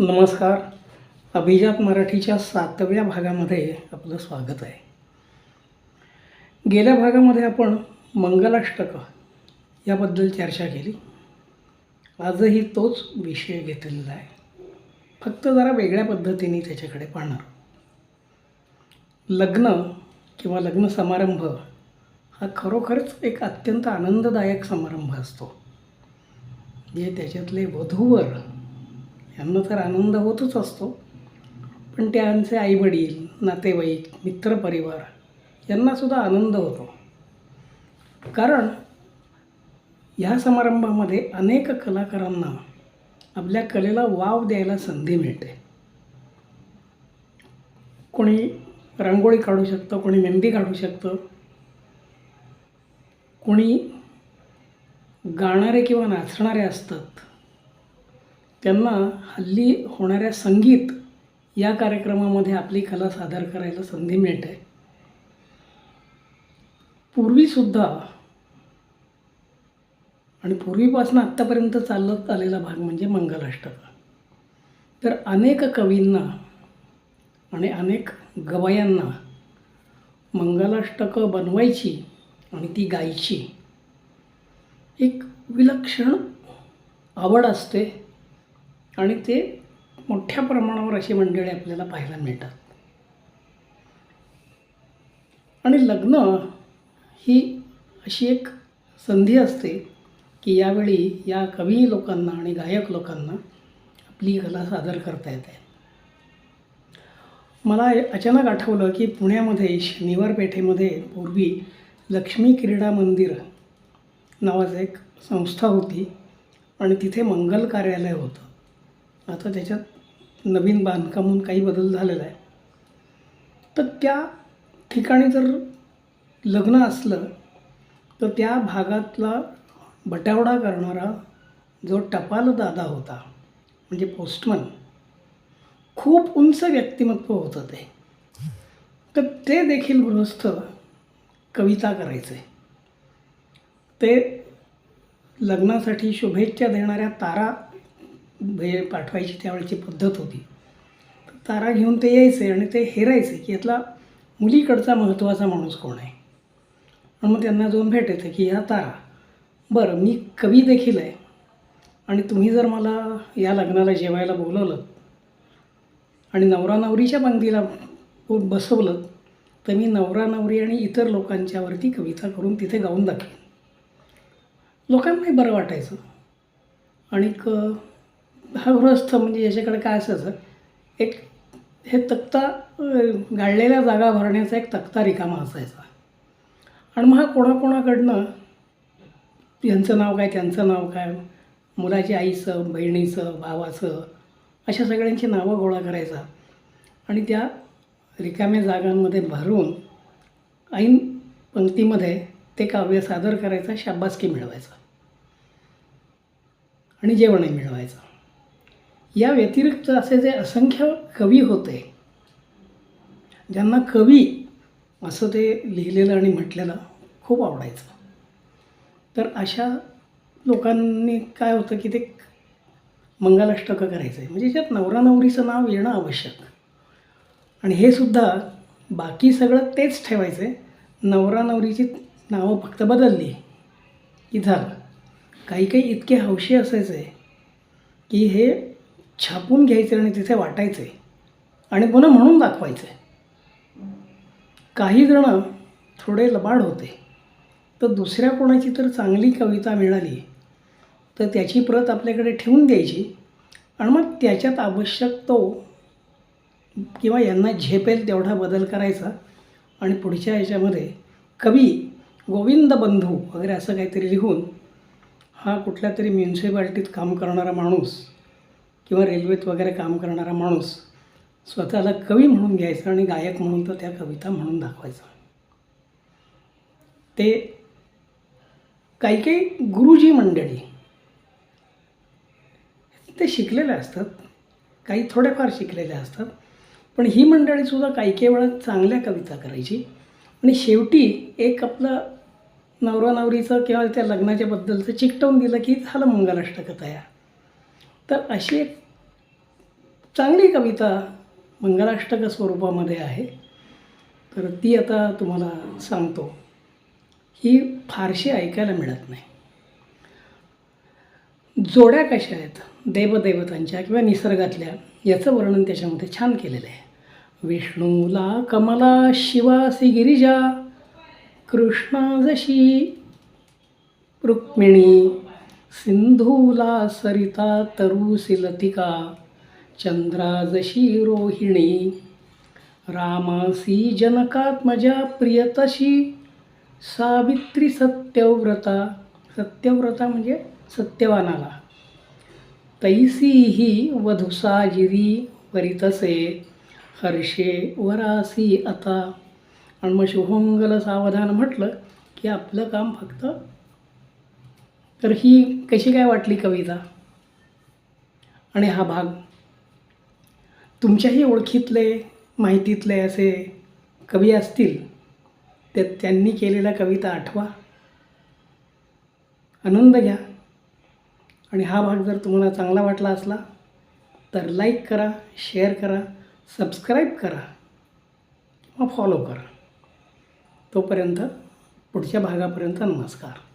नमस्कार. अभिजात मराठीच्या सातव्या भागामध्ये आपलं स्वागत आहे. गेल्या भागामध्ये आपण मंगलाष्टकं याबद्दल चर्चा केली. आजही तोच विषय घेतलेला आहे. फक्त जरा वेगळ्या पद्धतीने त्याच्याकडे पाहणार. लग्न किंवा लग्न समारंभ हा खरोखरच एक अत्यंत आनंददायक समारंभ असतो. जे त्याच्यातले वधूवर यांना तर आनंद होतच असतो. पण त्यांचे आईवडील नातेवाईक मित्रपरिवार यांनासुद्धा आनंद होतो. कारण ह्या समारंभामध्ये अनेक कलाकारांना आपल्या कलेला वाव द्यायला संधी मिळते. कोणी रांगोळी काढू शकतं कोणी मेहंदी काढू शकतं कोणी गाणारे किंवा नाचणारे असतात. त्यांना हल्ली होणाऱ्या संगीत या कार्यक्रमामध्ये आपली कला सादर करायला संधी मिळते. पूर्वीसुद्धा आणि पूर्वीपासून आत्तापर्यंत चालत आलेला भाग म्हणजे मंगलाष्टक. तर अनेक कवींना आणि अनेक गवयांना मंगलाष्टकं बनवायची आणि ती गायची एक विलक्षण आवड असते. आणि ते मोठ्या प्रमाणावर अशी मंडळी आपल्याला पाहायला मिळतात. आणि लग्न ही अशी एक संधी असते की यावेळी या कवी लोकांना आणि गायक लोकांना आपली कला सादर करता येते. मला अचानक आठवलं की पुण्यामध्ये शनिवार पेठेमध्ये पूर्वी लक्ष्मी क्रीडा मंदिर नावाचं एक संस्था होती आणि तिथे मंगल कार्यालय होतं. आता त्याच्यात नवीन बांधकामून काही बदल झालेला आहे. तर त्या ठिकाणी जर लग्न असलं तर त्या भागातला बटावडा करणारा जो टपाल दादा होता म्हणजे पोस्टमन खूप उंच व्यक्तिमत्व होतं ते. तर ते देखील गृहस्थ कविता करायचे. ते लग्नासाठी शुभेच्छा देणाऱ्या तारा हे पाठवायची त्यावेळची पद्धत होती. तारा घेऊन ते यायचे आणि ते हेरायचे की यातला मुलीकडचा महत्त्वाचा माणूस कोण आहे? आणि मग त्यांना जाऊन भेटायचं की ह्या तारा. बरं मी कवी देखील आहे. आणि तुम्ही जर मला या लग्नाला जेवायला बोलवलं आणि नवरा नवरीच्या पंक्तीला बसवलं तर मी नवरा नवरी आणि इतर लोकांच्यावरती कविता करून तिथे गाऊन दाखवेन. लोकांनाही बरं वाटायचं. आणि हा गृहस्थ म्हणजे याच्याकडे काय असायचं एक हे तक्ता गाळलेल्या जागा भरण्याचा एक तक्ता रिकामा असायचा. आणि मग हा कोणाकोणाकडनं यांचं नाव काय त्यांचं नाव काय मुलाची आईचं बहिणीचं भावाचं अशा सगळ्यांची नावं गोळा करायचा. आणि त्या रिकाम्या जागांमध्ये भरून ऐन पंक्तीमध्ये ते काव्य सादर करायचं शाबासकी मिळवायचं. आणि जेवणही मिळवायचं. या व्यतिरिक्त असे जे असंख्य कवी होते ज्यांना कवी असं ते लिहिलेलं आणि म्हटलेलं खूप आवडायचं. तर अशा लोकांनी काय होतं की ते मंगलाष्टकं करायचं. आहे म्हणजे ज्यात नवरा नवरीचं नाव येणं आवश्यक. आणि हे सुद्धा बाकी सगळं तेच ठेवायचं. आहे नवरा नवरीची नावं फक्त बदलली की झालं. काही काही इतके हौशी असायचे की हे छापून घ्यायचे आणि तिथे वाटायचे आणि पुन्हा म्हणून दाखवायचे काही जणं थोडे लबाड होते. तर दुसऱ्या कोणाची तर चांगली कविता मिळाली तर त्याची प्रत आपल्याकडे ठेवून द्यायची. आणि मग त्याच्यात आवश्यक तो किंवा यांना झेपेल तेवढा बदल करायचा. आणि पुढच्या ह्याच्यामध्ये कवी गोविंद बंधू वगैरे असं काहीतरी लिहून हा कुठल्या तरी म्युन्सिपॅलिटीत काम करणारा माणूस किंवा रेल्वेत वगैरे काम करणारा माणूस स्वतःला कवी म्हणून घ्यायचा आणि गायक म्हणून तर त्या कविता म्हणून दाखवायचा. ते काही काही गुरुजी मंडळी ते शिकलेले असतात काही थोडेफार शिकलेले असतात पण ही मंडळीसुद्धा काही काही वेळा चांगल्या कविता करायची आणि शेवटी एक आपलं नवरा नवरीचं किंवा त्या लग्नाच्या बद्दलचं चिकटवून दिलं की झालं मंगलाष्टक तयार. तर अशी एक चांगली कविता मंगलाष्टक स्वरूपामध्ये आहे. तर ती आता तुम्हाला सांगतो. ही फारशी ऐकायला मिळत नाही. जोड्या कशा आहेत? देवदेवतांच्या किंवा निसर्गातल्या याचं वर्णन त्याच्यामध्ये छान केलेलं आहे. विष्णूला कमला शिवासी गिरिजा कृष्णा जशी रुक्मिणी सिंधूला सरिता तरुसिलतिका चंद्रा जशी रोहिणी रामासी जनकात्मजा प्रियतशी सावित्री सत्यव्रता सत्यव्रता म्हणजे सत्यवानाला. तैसी ही वधुसाजिरी वरितसे हर्षे वरासी आता. आणि मग शुभमंगल सावधान म्हटलं की आपलं काम फक्त तर ही कशी काय वाटली कविता? आणि हा भाग? तुमच्याही ओळखीतले माहितीतले असे कवी असतील तर त्यांनी केलेल्या कविता आठवा. आनंद घ्या. आणि हा भाग जर तुम्हाला चांगला वाटला असला तर लाईक करा शेअर करा सबस्क्राईब करा किंवा फॉलो करा. तोपर्यंत पुढच्या भागापर्यंत नमस्कार.